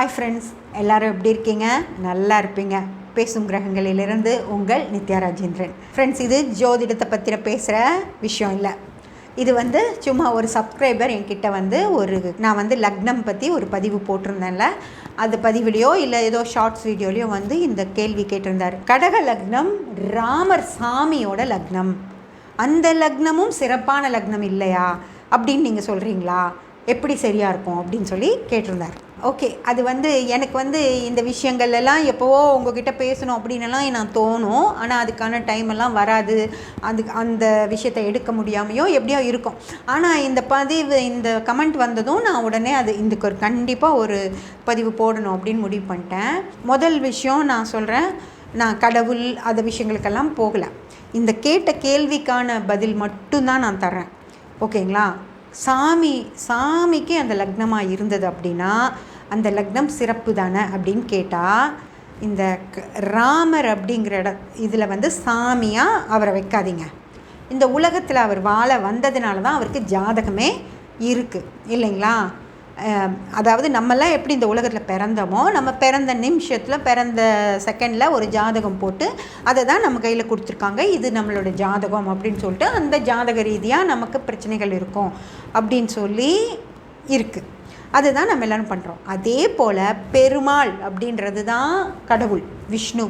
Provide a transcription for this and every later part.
Hi friends எல்லாரும் எப்படி இருக்கீங்க? நல்லா இருப்பீங்க. பேசும் கிரகங்களிலிருந்து உங்கள் நித்யா ராஜேந்திரன். ஃப்ரெண்ட்ஸ் இது ஜோதிடத்தை பற்றின பேசுகிற விஷயம் இல்லை. இது வந்து சும்மா ஒரு சப்ஸ்கிரைபர் என்கிட்ட வந்து ஒரு நான் வந்து லக்னம் பற்றி ஒரு பதிவு போட்டிருந்தேன்ல. அது பதிவுலையோ இல்லை ஏதோ ஷார்ட்ஸ் வீடியோலையோ வந்து இந்த கேள்வி கேட்டிருந்தார். கடக லக்னம் ராமர் சாமியோட லக்னம். அந்த லக்னமும் சிறப்பான லக்னம் இல்லையா? அப்படின்னு நீங்கள் சொல்கிறீங்களா எப்படி சரியாக இருக்கும் அப்படின்னு சொல்லி கேட்டிருந்தார். ஓகே அது வந்து எனக்கு வந்து இந்த விஷயங்கள் எல்லாம் எப்போவோ உங்ககிட்ட பேசணும் அப்படின்னுலாம் நான் தோணும். ஆனால் அதுக்கான டைம் எல்லாம் வராது. அது அந்த விஷயத்தை எடுக்க முடியாமையோ எப்படியோ இருக்கும். ஆனால் இந்த பதிவு இந்த கமெண்ட் வந்ததும் நான் உடனே அது இதுக்கு ஒரு கண்டிப்பாக ஒரு பதிவு போடணும் அப்படின்னு முடிவு பண்ணிட்டேன். முதல் விஷயம் நான் சொல்கிறேன் நான் கடவுள் அந்த விஷயங்களுக்கெல்லாம் போகலை. இந்த கேட்ட கேள்விக்கான பதில் மட்டும்தான் நான் தர்றேன். ஓகேங்களா சாமி சாமிக்கு அந்த லக்னமாக இருந்தது அப்படின்னா அந்த லக்னம் சிறப்பு தானே அப்படின்னு கேட்டால் இந்த க- ராமர் அப்படிங்கிற இட இதில் வந்து சாமியாக அவரை வைக்காதீங்க. இந்த உலகத்தில் அவர் வாழ வந்ததுனால தான் அவருக்கு ஜாதகமே இருக்குது இல்லைங்களா? அதாவது நம்மெல்லாம் எப்படி இந்த உலகத்தில் பிறந்தோமோ நம்ம பிறந்த நிமிஷத்தில் பிறந்த செகண்டில் ஒரு ஜாதகம் போட்டு அதை தான் நம்ம கையில் கொடுத்துருக்காங்க. இது நம்மளோட ஜாதகம் அப்படின்னு சொல்லிட்டு அந்த ஜாதக ரீதியாக நமக்கு பிரச்சனைகள் இருக்கும் அப்படின்னு சொல்லி இருக்குது அதுதான் நம்ம எல்லோரும் பண்ணுறோம் அதே போல் பெருமாள் அப்படின்றது தான் கடவுள் விஷ்ணு.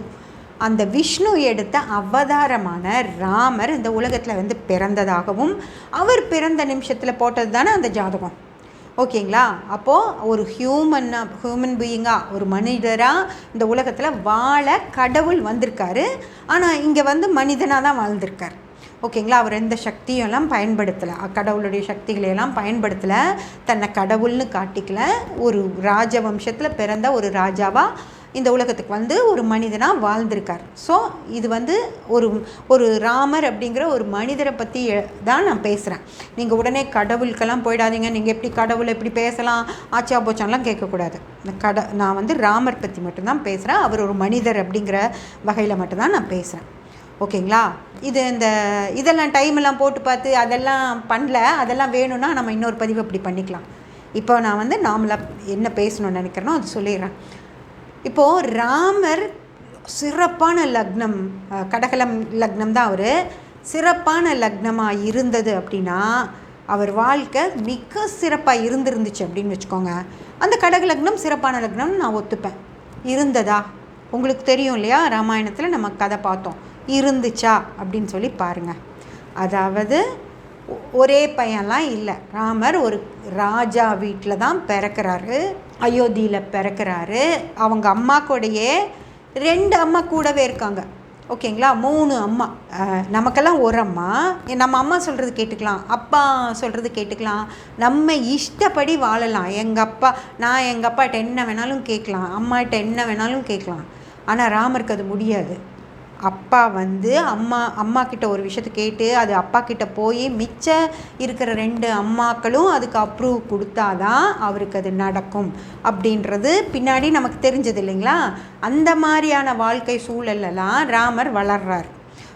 அந்த விஷ்ணு எடுத்த அவதாரமான ராமர் இந்த உலகத்தில் வந்து பிறந்ததாகவும் அவர் பிறந்த நிமிஷத்தில் போட்டது தானே அந்த ஜாதகம். ஓகேங்களா? அப்போது ஒரு ஹியூமன்னாக ஹியூமன் பீயிங்காக ஒரு மனிதராக இந்த உலகத்தில் வாழ கடவுள் வந்திருக்காரு. ஆனால் இங்கே வந்து மனிதனாக தான் வாழ்ந்திருக்கார். ஓகேங்களா? அவர் எந்த சக்தியும் எல்லாம் பயன்படுத்தலை. கடவுளுடைய சக்திகளையெல்லாம் பயன்படுத்தலை. தன்னை கடவுள்னு காட்டிக்கல. ஒரு ராஜவம்சத்தில் பிறந்த ஒரு ராஜாவாக இந்த உலகத்துக்கு வந்து ஒரு மனிதனாக வாழ்ந்திருக்கார். ஸோ இது வந்து ஒரு ஒரு ராமர் அப்படிங்கிற ஒரு மனிதரை பற்றி தான் நான் பேசுகிறேன் நீங்கள் உடனே கடவுளுக்கெல்லாம் போயிடாதீங்க. நீங்கள் எப்படி கடவுள் எப்படி பேசலாம்? ஆச்சா போச்சான்லாம் கேட்கக்கூடாது. இந்த கட நான் வந்து ராமர் பற்றி மட்டும்தான் பேசுகிறேன் அவர் ஒரு மனிதர் அப்படிங்கிற வகையில் மட்டும்தான் நான் பேசுகிறேன் ஓகேங்களா? இது இந்த இதெல்லாம் டைமெல்லாம் போட்டு பார்த்து அதெல்லாம் பண்ணல. அதெல்லாம் வேணும்னா நம்ம இன்னொரு பதிவு அப்படி பண்ணிக்கலாம். இப்போ நான் வந்து நார்மலாக என்ன பேசணும்னு நினைக்கிறேனோ அது சொல்லிடுறேன். இப்போது ராமர் சிறப்பான லக்னம் கடகலம் லக்னம் தான் அவர். சிறப்பான லக்னமாக இருந்தது அப்படின்னா அவர் வாழ்க்கை மிக சிறப்பாக இருந்திருந்துச்சு அப்படின்னு வச்சுக்கோங்க. அந்த கடக லக்னம் சிறப்பான லக்னம்னு நான் ஒத்துப்பேன். இருந்ததா? உங்களுக்கு தெரியும் இல்லையா? ராமாயணத்தில் நம்ம கதை பார்த்தோம். இருந்துச்சா அப்படின்னு சொல்லி பாருங்கள் அதாவது ஒரே பையன்லாம் இல்லை. ராமர் ஒரு ராஜா வீட்டில் தான் பிறக்கிறாரு அயோத்தியில் பிறக்கிறாரு. அவங்க அம்மா கூடயே ரெண்டு அம்மா கூடவே இருக்காங்க. ஓகேங்களா? மூணு அம்மா. நமக்கெல்லாம் ஒரு அம்மா. நம்ம அம்மா சொல்கிறது கேட்டுக்கலாம். அப்பா சொல்கிறது கேட்டுக்கலாம். நம்ம இஷ்டப்படி வாழலாம். எங்கள் அப்பா நான் எங்கள் அப்பாட்ட என்ன வேணாலும் கேட்கலாம். அம்மாட்ட என்ன வேணாலும் கேட்கலாம். ஆனால் ராமருக்கு அது முடியாது. அப்பா வந்து அம்மா அம்மா கிட்ட ஒரு விஷயத்தை கேட்டு அது அப்பா கிட்ட போய் மிச்ச இருக்கிற ரெண்டு அம்மாக்களும் அதுக்கு அப்ரூவ் கொடுத்தாதான் அவருக்கு அது நடக்கும் அப்படின்றது பின்னாடி நமக்கு தெரிஞ்சது இல்லைங்களா? அந்த மாதிரியான வாழ்க்கை சூழல்லலாம் ராமர் வளர்றார்.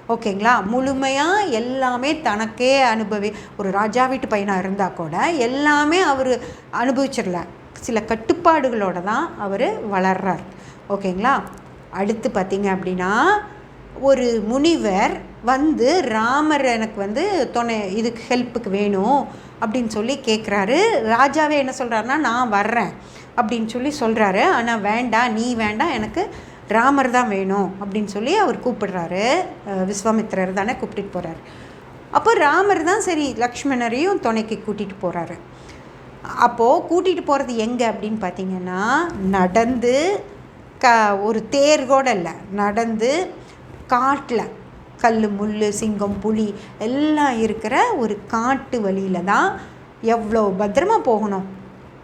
ஓகேங்களா? முழுமையாக எல்லாமே தனக்கே அனுபவி ஒரு ராஜா வீட்டு பையனாக இருந்தால் கூட எல்லாமே அவர் அனுபவிச்சிடல. சில கட்டுப்பாடுகளோடு தான் அவர் வளர்றார். ஓகேங்களா? அடுத்து பார்த்தீங்க அப்படின்னா ஒரு முனிவர் வந்து ராமர் எனக்கு வந்து துணை இதுக்கு ஹெல்ப்புக்கு வேணும் அப்படின்னு சொல்லி கேட்குறாரு ராஜாவே என்ன சொல்கிறாருன்னா நான் வர்றேன் அப்படின்னு சொல்லி சொல்கிறாரு ஆனால் வேண்டாம் நீ வேண்டாம் எனக்கு ராமர் தான் வேணும் அப்படின்னு சொல்லி அவர் கூப்பிடுறாரு. விஸ்வாமித்ரர் விஸ்வாமித்திரர் தானே கூப்பிட்டுட்டு போகிறாரு அப்போ ராமர் தான் சரி லக்ஷ்மணரையும் துணைக்கு கூட்டிகிட்டு போகிறாரு அப்போது கூட்டிகிட்டு போகிறது எங்கே அப்படின்னு பார்த்தீங்கன்னா நடந்து க ஒரு தேர்கோடு இல்லை நடந்து காட்டில். கல் முள் சிங்கம் புலி எல்லாம் இருக்கிற ஒரு காட்டு வழியில் தான் எவ்வளோ பத்திரமா போகணும்.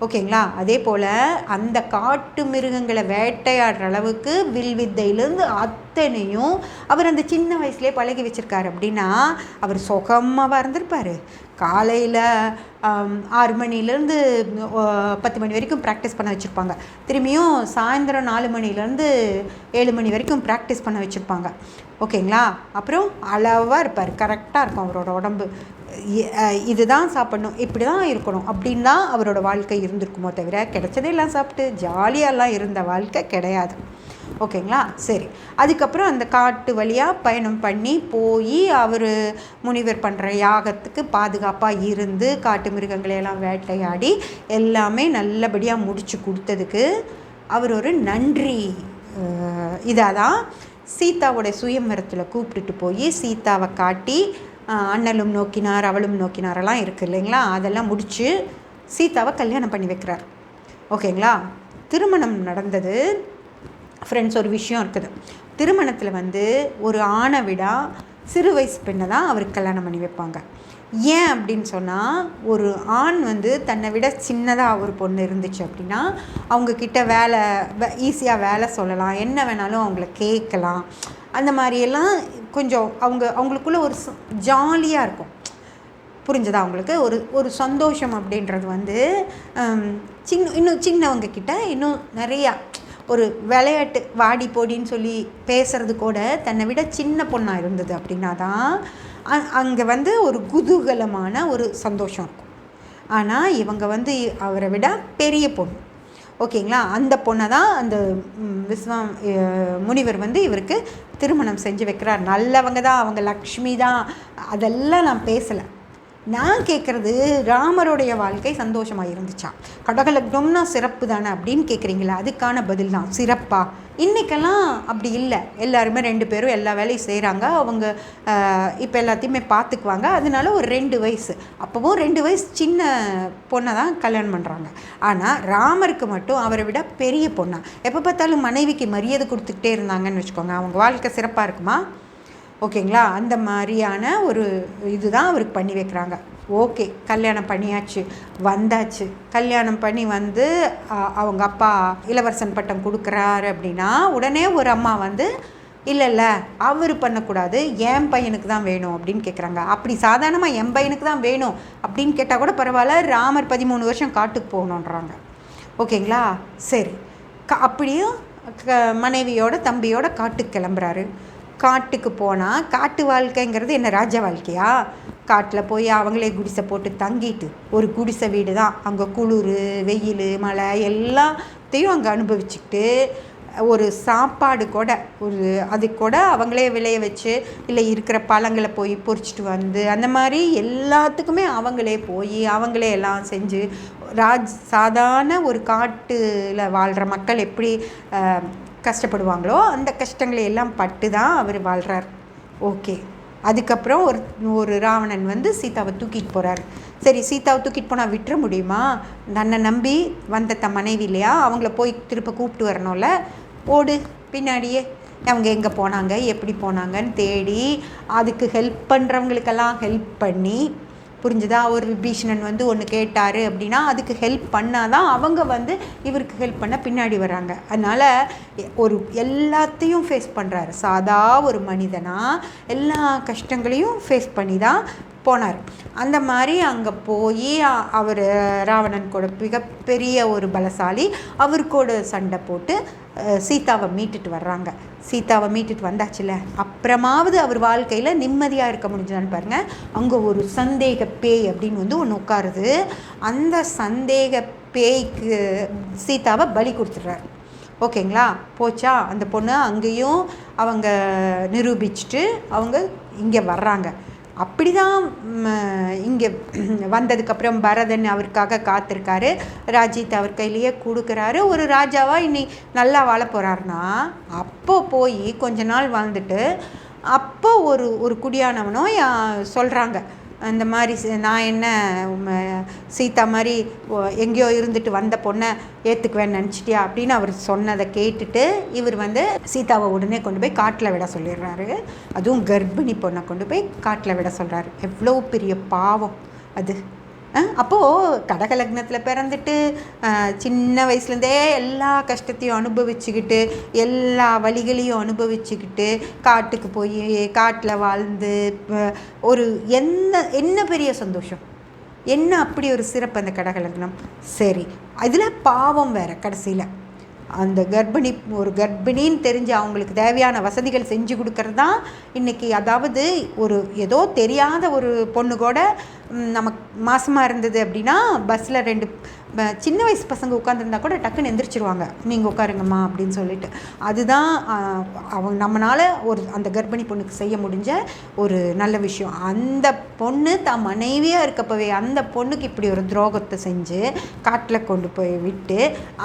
ஓகேங்களா? அதே போல் அந்த காட்டு மிருகங்களை வேட்டையாடுற அளவுக்கு வில் வித்தையிலேருந்து அத்தனையும் அவர் அந்த சின்ன வயசுலேயே பழகி வச்சுருக்காரு. அப்படின்னா அவர் சுகமாக இருந்திருப்பார் காலையில் ஆறு மணிலேருந்து பத்து மணி வரைக்கும் ப்ராக்டிஸ் பண்ண வச்சுருப்பாங்க. திரும்பியும் சாயந்தரம் நாலு மணிலேருந்து ஏழு மணி வரைக்கும் ப்ராக்டிஸ் பண்ண வச்சுருப்பாங்க. ஓகேங்களா? அப்புறம் அளவாக இருப்பார். கரெக்டாக இருக்கும் அவரோட உடம்பு. இதுதான் சாப்பிடணும் இப்படி தான் இருக்கணும் அப்படின்னு தான் அவரோட வாழ்க்கை இருந்திருக்குமோ தவிர கிடைச்சதெல்லாம் சாப்பிட்டு ஜாலியாலாம் இருந்த வாழ்க்கை கிடையாது. ஓகேங்களா? சரி. அதுக்கப்புறம் அந்த காட்டு வழியாக பயணம் பண்ணி போய் அவர் முனிவர் பண்ணுற யாகத்துக்கு பாதுகாப்பாக இருந்து காட்டு மிருகங்களையெல்லாம் வேட்டையாடி எல்லாமே நல்லபடியாக முடிச்சு கொடுத்ததுக்கு அவர் ஒரு நன்றி. இதாக தான் சீதாவோட சுயம்பரத்தில் கூப்பிட்டுட்டு போய் சீதாவை காட்டி அண்ணலும் நோக்கினார் அவளும் நோக்கினாரெல்லாம் இருக்குது இல்லைங்களா? அதெல்லாம் முடித்து சீதாவை கல்யாணம் பண்ணி வைக்கிறார். ஓகேங்களா? திருமணம் நடந்தது. ஃப்ரெண்ட்ஸ் ஒரு விஷயம் இருக்குது. திருமணத்தில் வந்து ஒரு ஆணை விட சிறு வயசு பெண்ணை தான் அவருக்கு கல்யாணம் பண்ணி வைப்பாங்க. ஏன் அப்படின்னு சொன்னால் ஒரு ஆண் வந்து தன்னை விட சின்னதாக ஒரு பொண்ணு இருந்துச்சு அப்படின்னா அவங்கக்கிட்ட வேலை ஈஸியாக வேலை சொல்லலாம். என்ன வேணாலும் அவங்கள கேட்கலாம். அந்த மாதிரியெல்லாம் கொஞ்சம் அவங்க அவங்களுக்குள்ள ஒரு ஜாலியாக இருக்கும். புரிஞ்சதா அவங்களுக்கு ஒரு ஒரு சந்தோஷம் அப்படின்றது வந்து சின்ன இன்னும் சின்னவங்க கிட்ட இன்னும் நிறையா ஒரு விளையாட்டு வாடி போடின்னு சொல்லி பேசுறது கூட தன்னை விட சின்ன பொண்ணாக இருந்தது அப்படின்னா தான் அங்கே வந்து ஒரு குதூகலமான ஒரு சந்தோஷம் இருக்கும். ஆனால் இவங்க வந்து அவரை விட பெரிய பொண்ணு. ஓகேங்களா? அந்த பொண்ணை தான் அந்த விஸ்வம் முனிவர் வந்து இவருக்கு திருமணம் செஞ்சு வைக்கிறார். நல்லவங்க தான் அவங்க லக்ஷ்மி தான். அதெல்லாம் நான் பேசலை. நான் கேட்குறது ராமருடைய வாழ்க்கை சந்தோஷமாக இருந்துச்சா? கடகலக்னம்னா சிறப்பு தானே அப்படின்னு கேட்குறீங்களா அதுக்கான பதில் தான் சிறப்பா? இன்றைக்கெல்லாம் அப்படி இல்லை. எல்லாருமே ரெண்டு பேரும் எல்லா வேலையும் செய்கிறாங்க அவங்க இப்போ எல்லாத்தையுமே பார்த்துக்குவாங்க அதனால ஒரு ரெண்டு வயசு. அப்போவும் ரெண்டு வயசு சின்ன பொண்ணை தான் கல்யாணம் பண்ணுறாங்க ஆனால் ராமருக்கு மட்டும் அவரை விட பெரிய பொண்ணா. எப்போ பார்த்தாலும் மனைவிக்கு மரியாதை கொடுத்துக்கிட்டே இருந்தாங்கன்னு வச்சுக்கோங்க. அவங்க வாழ்க்கை சிறப்பாக இருக்குமா? ஓகேங்களா? அந்த மாதிரியான ஒரு இதுதான் அவருக்கு பண்ணி வைக்கிறாங்க. ஓகே கல்யாணம் பண்ணியாச்சு வந்தாச்சு. கல்யாணம் பண்ணி வந்து அவங்க அப்பா இளவரசன் பட்டம் கொடுக்குறாரு அப்படின்னா உடனே ஒரு அம்மா வந்து இல்லை இல்லை அவர் பண்ணக்கூடாது என் பையனுக்கு தான் வேணும் அப்படின்னு கேட்குறாங்க அப்படி சாதாரணமாக என் பையனுக்கு தான் வேணும் அப்படின்னு கேட்டால் கூட பரவாயில்ல ராமர் பதிமூணு வருஷம் காட்டுக்கு போகணுன்றாங்க ஓகேங்களா? சரி. க அப்படியும் க மனைவியோட தம்பியோட காட்டுக்கு கிளம்புறாரு. காட்டுக்கு போனால் காட்டு வாழ்க்கைங்கிறது என்ன ராஜ வாழ்க்கையா? காட்டில் போய் அவங்களே குடிசை போட்டு தங்கிட்டு ஒரு குடிசை வீடு தான் அங்கே குளிர் வெயில் மழை எல்லாத்தையும் அங்கே அனுபவிச்சுக்கிட்டு ஒரு சாப்பாடு கூட ஒரு அது கூட அவங்களே விளைய வச்சு இல்லை இருக்கிற பழங்களை போய் பொறிச்சிட்டு வந்து அந்த மாதிரி எல்லாத்துக்குமே அவங்களே போய் அவங்களே எல்லாம் செஞ்சு ராஜ் சாதாரண ஒரு காட்டில் வாழ்கிற மக்கள் எப்படி கஷ்டப்படுவாங்களோ அந்த கஷ்டங்களை எல்லாம் பட்டு தான் அவர் வாழ்கிறார் ஓகே அதுக்கப்புறம் ஒரு ஒரு ராவணன் வந்து சீதாவை தூக்கிட்டு போகிறாரு சரி சீதாவை தூக்கிட்டு போனால் விட்டுற முடியுமா? தன்னை நம்பி வந்த த மனைவி இல்லையா? அவங்கள போய் திருப்ப கூப்பிட்டு வரணும்ல. ஓடு பின்னாடியே. அவங்க எங்கே போனாங்க? எப்படி போனாங்கன்னு தேடி அதுக்கு ஹெல்ப் பண்ணுறவங்களுக்கெல்லாம் ஹெல்ப் பண்ணி புரிஞ்சுதா? ஒரு விபீஷணன் வந்து ஒன்று கேட்டார் அப்படின்னா அதுக்கு ஹெல்ப் பண்ணாதான் அவங்க வந்து இவருக்கு ஹெல்ப் பண்ண பின்னாடி வராங்க அதனால் ஒரு எல்லாத்தையும் ஃபேஸ் பண்ணுறாரு சாதா ஒரு மனிதனாக எல்லா கஷ்டங்களையும் ஃபேஸ் பண்ணி தான் போனார். அந்த மாதிரி அங்கே போய் அவர் ராவணன் கூட மிகப்பெரிய ஒரு பலசாலி அவர் கூட சண்டை போட்டு சீதாவை மீட்டுட்டு வர்றாங்க. சீதாவை மீட்டுட்டு வந்தாச்சுல. அப்புறமாவது அவர் வாழ்க்கையில் நிம்மதியாக இருக்க முடிஞ்சதான்னு பாருங்கள் அங்கே ஒரு சந்தேக பேய் அப்படின்னு வந்து ஒன்று உட்காருது. அந்த சந்தேக பேய்க்கு சீதாவை பலி கொடுத்துட்றாரு. ஓகேங்களா? போச்சா? அந்த பொண்ணு அங்கேயும் அவங்க நிரூபிச்சுட்டு அவங்க இங்கே வர்றாங்க. அப்படி தான் இங்கே வந்ததுக்கப்புறம் பரதன் அவருக்காக காத்திருக்காரு. ராஜித் அவர் கையிலேயே கொடுக்குறாரு. ஒரு ராஜாவாக இன்னி நல்லா வாழ போகிறாருன்னா அப்போ போய் கொஞ்ச நாள் வாழ்ந்துட்டு அப்போ ஒரு ஒரு குடியானவனும் சொல்கிறாங்க அந்த மாதிரி நான் என்ன சீதா மாதிரி எங்கேயோ இருந்துட்டு வந்த பொண்ணை ஏற்றுக்குவேன்னு நினச்சிட்டியா அப்படின்னு அவர் சொன்னதை கேட்டுட்டு இவர் வந்து சீதாவை உடனே கொண்டு போய் காட்டில் விட சொல்லிடுறாரு. அதுவும் கர்ப்பிணி பொண்ணை கொண்டு போய் காட்டில் விட சொல்கிறாரு எவ்வளோ பெரிய பாவம் அது. அப்போது கடக லக்னத்தில் பிறந்துட்டு சின்ன வயசுலேருந்தே எல்லா கஷ்டத்தையும் அனுபவிச்சுக்கிட்டு எல்லா வழிகளையும் அனுபவிச்சுக்கிட்டு காட்டுக்கு போய் காட்டில் வாழ்ந்து ஒரு என்ன என்ன பெரிய சந்தோஷம்? என்ன அப்படி ஒரு சிறப்பு அந்த கடக லக்னம் சரி அதில் பாவம் வேறு கடைசியில். அந்த கர்ப்பிணி ஒரு கர்ப்பிணின்னு தெரிஞ்சு அவங்களுக்கு தேவையான வசதிகள் செஞ்சு கொடுக்கறது தான் இன்றைக்கி அதாவது ஒரு ஏதோ தெரியாத ஒரு பொண்ணு கூட நமக்கு மாசமாக இருந்தது அப்படின்னா பஸ்ஸில் ரெண்டு சின்ன வயசு பசங்க உட்காந்துருந்தா கூட டக்குன்னு எந்திரிச்சிருவாங்க. நீங்கள் உட்காருங்கம்மா அப்படின்னு சொல்லிட்டு. அதுதான் அவங்க நம்மளால் ஒரு அந்த கர்ப்பிணி பொண்ணுக்கு செய்ய முடிஞ்ச ஒரு நல்ல விஷயம். அந்த பொண்ணு தான் மனைவியாக இருக்கப்பவே அந்த பொண்ணுக்கு இப்படி ஒரு துரோகத்தை செஞ்சு காட்டில் கொண்டு போய் விட்டு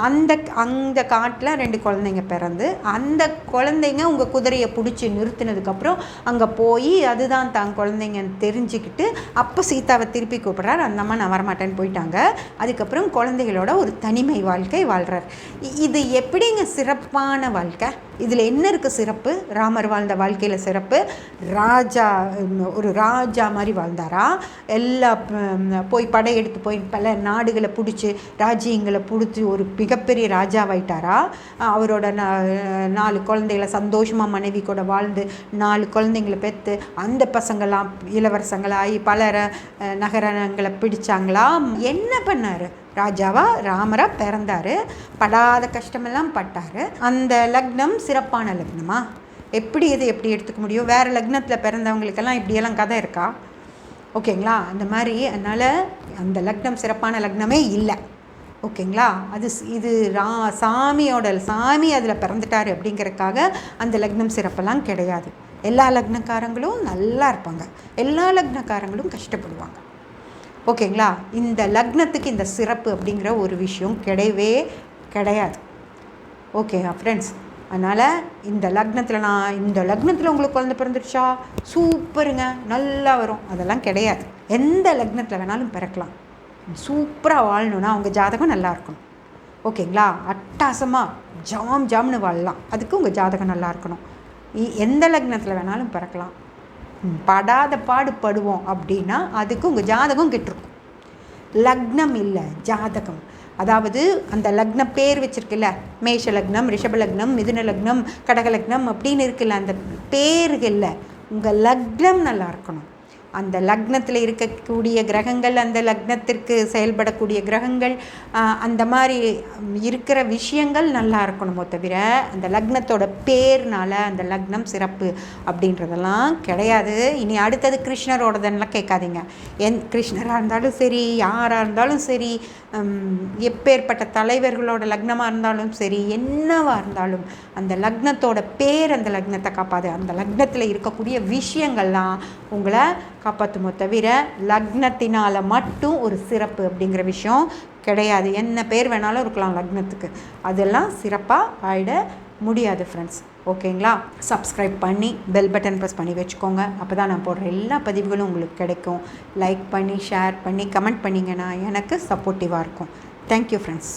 அந்த அந்த காட்டில் ரெண்டு குழந்தைங்க பிறந்து அந்த குழந்தைங்க உங்கள் குதிரையை பிடிச்சி நிறுத்தினதுக்கப்புறம் அங்கே போய் அதுதான் தான் குழந்தைங்கன்னு தெரிஞ்சுக்கிட்டு அப்போ சீதாவை திருப்பி கூப்பிட்றாரு. அந்த அம்மா நான் வரமாட்டேன்னு போயிட்டாங்க. அதுக்கப்புறம் குழந்தைகளோட ஒரு தனிமை வாழ்க்கை வாழ்கிறார் இது எப்படிங்க சிறப்பான வாழ்க்கை? இதில் என்ன இருக்குது சிறப்பு? ராமர் வாழ்ந்த வாழ்க்கையில் சிறப்பு. ராஜா ஒரு ராஜா மாதிரி வாழ்ந்தாரா? எல்லா போய் படையெடுத்து போய் பல நாடுகளை பிடிச்சி ராஜ்யங்களை பிடிச்சி ஒரு மிகப்பெரிய ராஜாவாயிட்டாரா? அவரோட நாலு குழந்தைகளை சந்தோஷமாக மனைவி கூட வாழ்ந்து நாலு குழந்தைங்களை பெற்று அந்த பசங்களாம் இளவரசங்களாகி பலர நகரங்களை பிடிச்சாங்களா? என்ன பண்ணார்? ராஜாவாக ராமராக பிறந்தார். படாத கஷ்டமெல்லாம் பட்டார். அந்த லக்னம் சிறப்பான லக்னமா? எப்படி இது எப்படி எடுத்துக்க முடியும்? வேறு லக்னத்தில் பிறந்தவங்களுக்கெல்லாம் இப்படியெல்லாம் கதை இருக்கா? ஓகேங்களா? அந்த மாதிரி அதனால் அந்த லக்னம் சிறப்பான லக்னமே இல்லை. ஓகேங்களா? அது இது ரா சாமியோட சாமி அதில் பிறந்துட்டார் அப்படிங்கிறதுக்காக அந்த லக்னம் சிறப்பெல்லாம் கிடையாது. எல்லா லக்னக்காரங்களும் நல்லா இருப்பாங்க. எல்லா லக்னக்காரங்களும் கஷ்டப்படுவாங்க. ஓகேங்களா? இந்த லக்னத்துக்கு இந்த சிறப்பு அப்படிங்கிற ஒரு விஷயம் கிடையவே கிடையாது. ஓகே ஃப்ரெண்ட்ஸ் அதனால் இந்த லக்னத்தில் நான் இந்த லக்னத்தில் உங்களுக்கு குழந்த பிறந்துருச்சா? சூப்பருங்க. நல்லா வரும். அதெல்லாம் கிடையாது. எந்த லக்னத்தில் வேணாலும் பிறக்கலாம். சூப்பராக வாழணுன்னா அவங்க ஜாதகம் நல்லா இருக்கணும். ஓகேங்களா? அட்டாசமாக ஜாம் ஜாம்னு வாழலாம். அதுக்கு உங்கள் ஜாதகம் நல்லா இருக்கணும். எந்த லக்னத்தில் வேணாலும் பிறக்கலாம். படாத பாடு படுவோம் அப்படின்னா அதுக்கு உங்கள் ஜாதகம் கெட்டிருக்கும். லக்னம் இல்லை ஜாதகம். அதாவது அந்த லக்ன பேர் வச்சுருக்குல்ல மேஷ லக்னம் ரிஷப லக்னம் மிதுன லக்னம் கடக லக்னம் அப்படின்னு இருக்குல்ல அந்த பேருகளில் உங்கள் லக்னம் நல்லா இருக்கணும். அந்த லக்னத்தில் இருக்கக்கூடிய கிரகங்கள் அந்த லக்னத்திற்கு செயல்படக்கூடிய கிரகங்கள் அந்த மாதிரி இருக்கிற விஷயங்கள் நல்லா இருக்கணுமோ தவிர அந்த லக்னத்தோட பேர்னால அந்த லக்னம் சிறப்பு அப்படின்றதெல்லாம் கிடையாது. இனி அடுத்தது கிருஷ்ணரோடதெல்லாம் கேட்காதீங்க. என் கிருஷ்ணராக இருந்தாலும் சரி யாராக இருந்தாலும் சரி எப்பேற்பட்ட தலைவர்களோட லக்னமாக இருந்தாலும் சரி என்னவாக இருந்தாலும் அந்த லக்னத்தோட பேர் அந்த லக்னத்தை காப்பாது அந்த லக்னத்தில் இருக்கக்கூடிய விஷயங்கள்லாம் உங்களை காப்பாற்றுமோ தவிர லக்னத்தினால் மட்டும் ஒரு சிறப்பு அப்படிங்கிற விஷயம் கிடையாது. என்ன பேர் வேணாலும் இருக்கலாம் லக்னத்துக்கு. அதெல்லாம் சிறப்பாக ஆகிட முடியாது ஃப்ரெண்ட்ஸ் ஓகேங்களா? சப்ஸ்கிரைப் பண்ணி பெல் பட்டன் ப்ரெஸ் பண்ணி வச்சுக்கோங்க. அப்போ தான் நான் போடுற எல்லா பதிவுகளும் உங்களுக்கு கிடைக்கும். லைக் பண்ணி ஷேர் பண்ணி கமெண்ட் பண்ணிங்கன்னா எனக்கு சப்போர்ட்டிவாக இருக்கும். Thank you friends